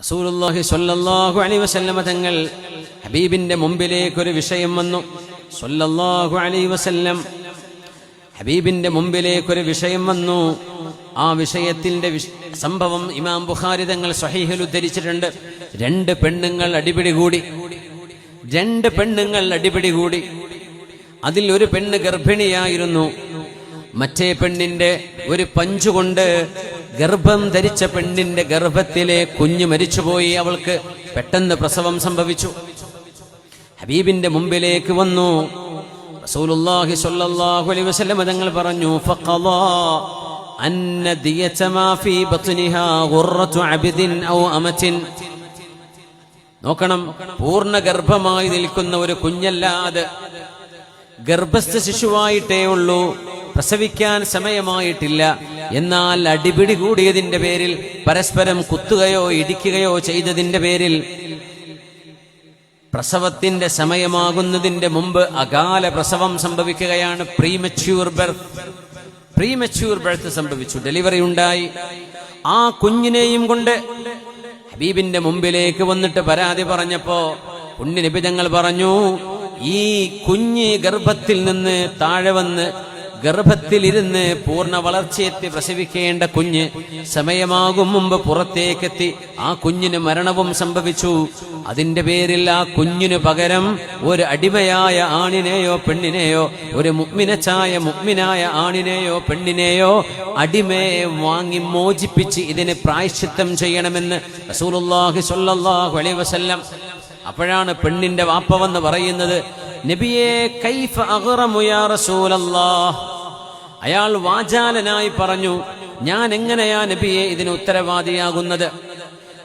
റസൂലുള്ളാഹി സ്വല്ലല്ലാഹു അലൈഹി വസല്ലമ തങ്ങൾ ഹബീബിന്റെ മുമ്പിലേക്ക് ഒരു വിഷയം വന്നു. സ്വല്ലല്ലാഹു അലൈഹി വസല്ലം ഹബീബിന്റെ മുമ്പിലേക്ക് ഒരു വിഷയം വന്നു. ആ വിഷയത്തിന്റെ സംഭവം ഇമാം ബുഖാരി തങ്ങൾ സ്വഹീഹിൽ ഉദ്ധരിച്ചിട്ടുണ്ട്. രണ്ട് പെണ്ണുങ്ങൾ അടിപിടി കൂടി. രണ്ട് പെണ്ണുങ്ങൾ അടിപിടി കൂടി. അതിൽ ഒരു പെണ്ണ് ഗർഭിണിയായിരുന്നു. മറ്റേ പെണ്ണിന്റെ ഒരു പഞ്ചുകൊണ്ട് ഗർഭം ധരിച്ച പെണ്ണിന്റെ ഗർഭത്തിലെ കുഞ്ഞ് മരിച്ചുപോയി. അവൾക്ക് പെട്ടെന്ന് പ്രസവം സംഭവിച്ചു. ഹബീബിന്റെ മുമ്പിലേക്ക് വന്നു. റസൂലുള്ളാഹി സ്വല്ലല്ലാഹു അലൈഹി വസല്ലം തങ്ങൾ പറഞ്ഞു ഫഖദാ അന്ന ദിയത മാ ഫീ ബത്നിഹാ ഗുർറതു അബ്ദിൻ ഔ അമതിൻ നോക്കണം പൂർണ ഗർഭമായി നിൽക്കുന്ന ഒരു കുഞ്ഞല്ലാതെ ഗർഭസ്ഥ ശിശുവായിട്ടേ ഉള്ളൂ. പ്രസവിക്കാൻ സമയമായിട്ടില്ല. എന്നാൽ അടിപിടി കൂടിയതിന്റെ പേരിൽ പരസ്പരം കുത്തുകയോ ഇടിക്കുകയോ ചെയ്തതിന്റെ പേരിൽ പ്രസവത്തിന്റെ സമയമാകുന്നതിന്റെ മുമ്പ് അകാല പ്രസവം സംഭവിക്കുകയാണ്. പ്രീമച്യൂർ ബർത്ത് പ്രീമച്യൂർ ബർത്ത് സംഭവിച്ചു. ഡെലിവറി ഉണ്ടായി. ആ കുഞ്ഞിനെയും കൊണ്ട് ഹബീബിന്റെ മുമ്പിലേക്ക് വന്നിട്ട് പരാതി പറഞ്ഞപ്പോ പുണ്യനിബിതങ്ങൾ പറഞ്ഞു ഈ കുഞ്ഞ് ഗർഭത്തിൽ നിന്ന് താഴെ വന്ന് ഗർഭത്തിലിരുന്ന് പൂർണ വളർച്ചയെത്തി പ്രസവിക്കേണ്ട കുഞ്ഞ് സമയമാകും മുമ്പ് പുറത്തേക്കെത്തി. ആ കുഞ്ഞിന് മരണവും സംഭവിച്ചു. അതിന്റെ പേരിൽ ആ കുഞ്ഞിനു പകരം ഒരു അടിമയായ ആണിനെയോ പെണ്ണിനെയോ ഒരു മുഗ്മിനച്ചായ മുഗ്മിനായ ആണിനെയോ പെണ്ണിനെയോ അടിമയെ വാങ്ങി മോചിപ്പിച്ച് ഇതിനെ പ്രായശ്ചിത്തം ചെയ്യണമെന്ന് റസൂലുള്ളാഹി സ്വല്ലല്ലാഹു അലൈഹി വസല്ലം. അപ്പോഴാണ് പെണ്ണിന്റെ വാപ്പവെന്ന് പറയുന്നത് നബിയെ കൈഫ അഗ്റമു യാ റസൂലല്ലാഹ്. അയാൾ വാചാലനായി പറഞ്ഞു ഞാൻ എങ്ങനെയാ നബിയെ ഇതിന് ഉത്തരവാദിയാകുന്നത്?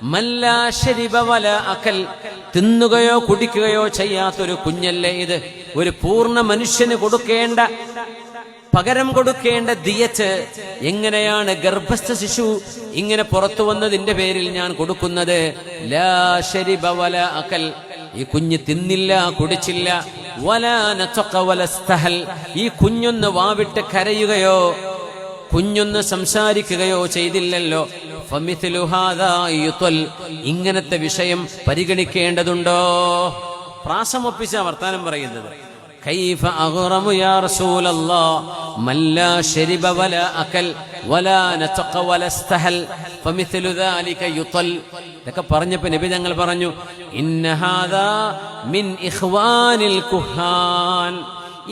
മല്ലാ ശരിബ വല അകൽ. തിന്നുകയോ കുടിക്കുകയോ ചെയ്യാത്തൊരു കുഞ്ഞല്ലേ ഇത്? ഒരു പൂർണ മനുഷ്യന് കൊടുക്കേണ്ട പകരം കൊടുക്കേണ്ട ദിയച്ച് എങ്ങനെയാണ് ഗർഭസ്ഥ ശിശു ഇങ്ങനെ പുറത്തു വന്നതിന്റെ പേരിൽ ഞാൻ കൊടുക്കുന്നത്? ലാ ശരിബ വല അകൽ. ഈ കുഞ്ഞ് തിന്നില്ല കുടിച്ചില്ല ഈ കുഞ്ഞൊന്ന് വാവിട്ട് കരയുകയോ കുഞ്ഞൊന്ന് സംസാരിക്കുകയോ ചെയ്തില്ലല്ലോ. ഇങ്ങനത്തെ വിഷയം പരിഗണിക്കേണ്ടതുണ്ടോ? പ്രാസമൊപ്പിച്ച വർത്താനം പറയുന്നത്. കൈഫ അഹുറമു യാ റസൂലല്ലാ. മല്ല ശരിബ വല അകൽ. ഇതൊക്കെ പറഞ്ഞപ്പോ നബി ഞങ്ങൾ പറഞ്ഞു മിൻ ഇഖ്വാനിൽ കുഹാൻ.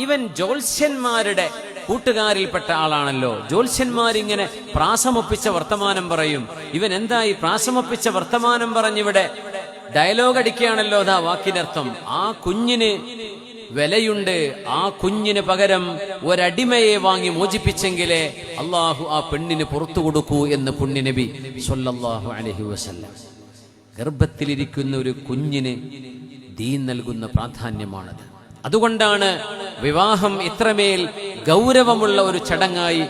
ഇവൻ ജോത്സ്യന്മാരുടെ കൂട്ടുകാരിൽപ്പെട്ട ആളാണല്ലോ. ജ്യോത്സ്യന്മാരിങ്ങനെ പ്രാസമൊപ്പിച്ച വർത്തമാനം പറയും. ഇവൻ എന്തായി പ്രാസമൊപ്പിച്ച വർത്തമാനം പറഞ്ഞിവിടെ ഡയലോഗ് അടിക്കുകയാണല്ലോ അതാ വാക്കിനർത്ഥം. ആ കുഞ്ഞിന് വിലയുണ്ട്. ആ കുഞ്ഞിന് പകരം ഒരടിമയെ വാങ്ങി മോചിപ്പിച്ചെങ്കിലേ അള്ളാഹു ആ പെണ്ണിന് പുറത്തു കൊടുക്കൂ എന്ന് പുണ്യനബി സൊല്ലാഹു അലഹി വസല്ലം. ഗർഭത്തിലിരിക്കുന്ന ഒരു കുഞ്ഞിന് ദീൻ നൽകുന്ന പ്രാധാന്യമാണത്. അതുകൊണ്ടാണ് വിവാഹം ഇത്രമേൽ ഗൗരവമുള്ള ഒരു ചടങ്ങായി.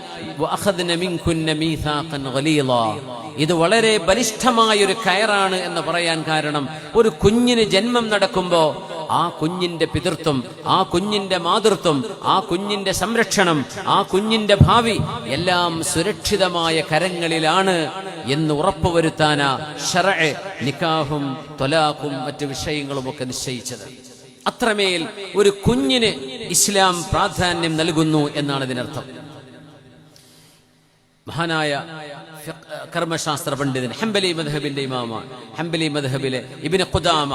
ഇത് വളരെ ബലിഷ്ഠമായ ഒരു കയറാണ് എന്ന് പറയാൻ കാരണം ഒരു കുഞ്ഞിന് ജന്മം നടക്കുമ്പോ ആ കുഞ്ഞിന്റെ പിതൃത്വം ആ കുഞ്ഞിന്റെ മാതൃത്വം ആ കുഞ്ഞിന്റെ സംരക്ഷണം ആ കുഞ്ഞിന്റെ ഭാവി എല്ലാം സുരക്ഷിതമായ കരങ്ങളിലാണ് എന്ന് ഉറപ്പുവരുത്താനാ ഷറഅ് നിക്കാഹും തൊലാഖും മറ്റു വിഷയങ്ങളും ഒക്കെ നിശ്ചയിച്ചത്. അത്രമേൽ ഒരു കുഞ്ഞിന് ഇസ്ലാം പ്രാധാന്യം നൽകുന്നു എന്നാണ് ഇതിനർത്ഥം. മഹാനായ കർമ്മശാസ്ത്ര പണ്ഡിതൻ ഹംബലി മദ്ഹബിന്റെ ഇമാമ ഹംബലി മദ്ഹബിലെ ഇബിന് ഖുദാമ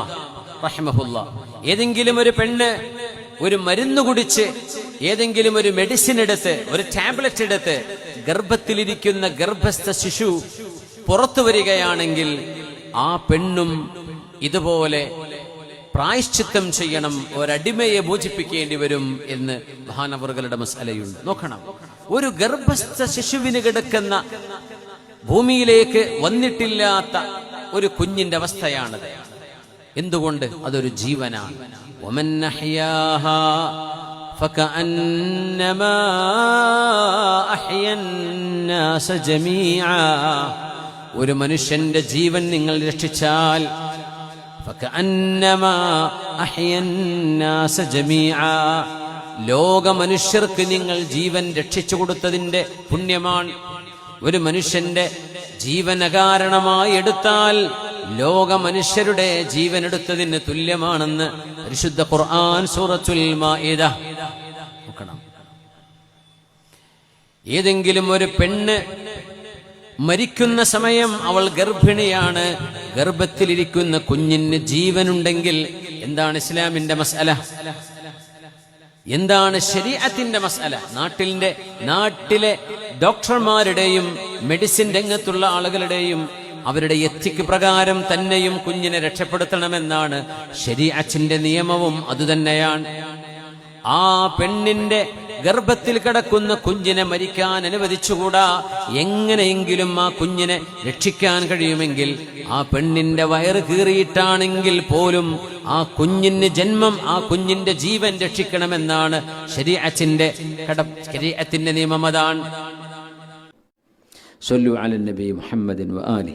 റഹിമഹുല്ല. ഏതെങ്കിലും ഒരു പെണ്ണ് ഒരു മരുന്ന് കുടിച്ച് ഏതെങ്കിലും ഒരു മെഡിസിൻ എടുത്ത് ഒരു ടാബ്ലറ്റ് എടുത്ത് ഗർഭത്തിലിരിക്കുന്ന ഗർഭസ്ഥ ശിശു പുറത്തു വരികയാണെങ്കിൽ ആ പെണ്ണും ഇതുപോലെ പ്രായശ്ചിത്തം ചെയ്യണം ഒരടിമയെ മോചിപ്പിക്കേണ്ടി വരും എന്ന് മഹാനവറുകളുടെ മസാലയുണ്ട്. നോക്കണം. ഒരു ഗർഭസ്ഥ ശിശുവിന് കിടക്കുന്ന ഭൂമിയിലേക്ക് വന്നിട്ടില്ലാത്ത ഒരു കുഞ്ഞിന്റെ അവസ്ഥയാണത്. എന്തുകൊണ്ട് അതൊരു ജീവനാണ്? ഒരു മനുഷ്യന്റെ ജീവൻ നിങ്ങൾ രക്ഷിച്ചാൽ ലോക മനുഷ്യർക്ക് നിങ്ങൾ ജീവൻ രക്ഷിച്ചു കൊടുത്തതിന്റെ പുണ്യമാണ്. ഒരു മനുഷ്യന്റെ ജീവനകാരണമായി എടുത്താൽ ലോക മനുഷ്യരുടെ ജീവനെടുത്തതിന് തുല്യമാണെന്ന് പരിശുദ്ധ ഖുർആൻ സൂറത്തുൽ ഏതെങ്കിലും ഒരു പെണ്ണ് മരിക്കുന്ന സമയം അവൾ ഗർഭിണിയാണ്. ഗർഭത്തിലിരിക്കുന്ന കുഞ്ഞിന് ജീവനുണ്ടെങ്കിൽ എന്താണ് ഇസ്ലാമിന്റെ മസല? എന്താണ് ശരീരത്തിന്റെ മസല? നാട്ടിലെ നാട്ടിലെ ഡോക്ടർമാരുടെയും മെഡിസിൻ രംഗത്തുള്ള ആളുകളുടെയും അവരുടെ എത്തിക്ക് പ്രകാരം തന്നെയും കുഞ്ഞിനെ രക്ഷപ്പെടുത്തണമെന്നാണ് ശരീഅച്ചിന്റെ നിയമവും അതുതന്നെയാണ്. ആ പെണ്ണിന്റെ ഗർഭത്തിൽ കിടക്കുന്ന കുഞ്ഞിനെ മരിക്കാൻ അനുവദിച്ചുകൂടാ? എങ്ങനെയെങ്കിലും ആ കുഞ്ഞിനെ രക്ഷിക്കാൻ കഴിയുമെങ്കിൽ ആ പെണ്ണിന്റെ വയറ് കീറിയിട്ടാണെങ്കിൽ പോലും ആ കുഞ്ഞിന് ജന്മം ആ കുഞ്ഞിന്റെ ജീവൻ രക്ഷിക്കണമെന്നാണ് ശരീഅത്തിന്റെ കട ശരീഅത്തിന്റെ നിയമം അതാണ്. സൊല്ലു അലൻ മുഹമ്മദിൻ വ ആലി.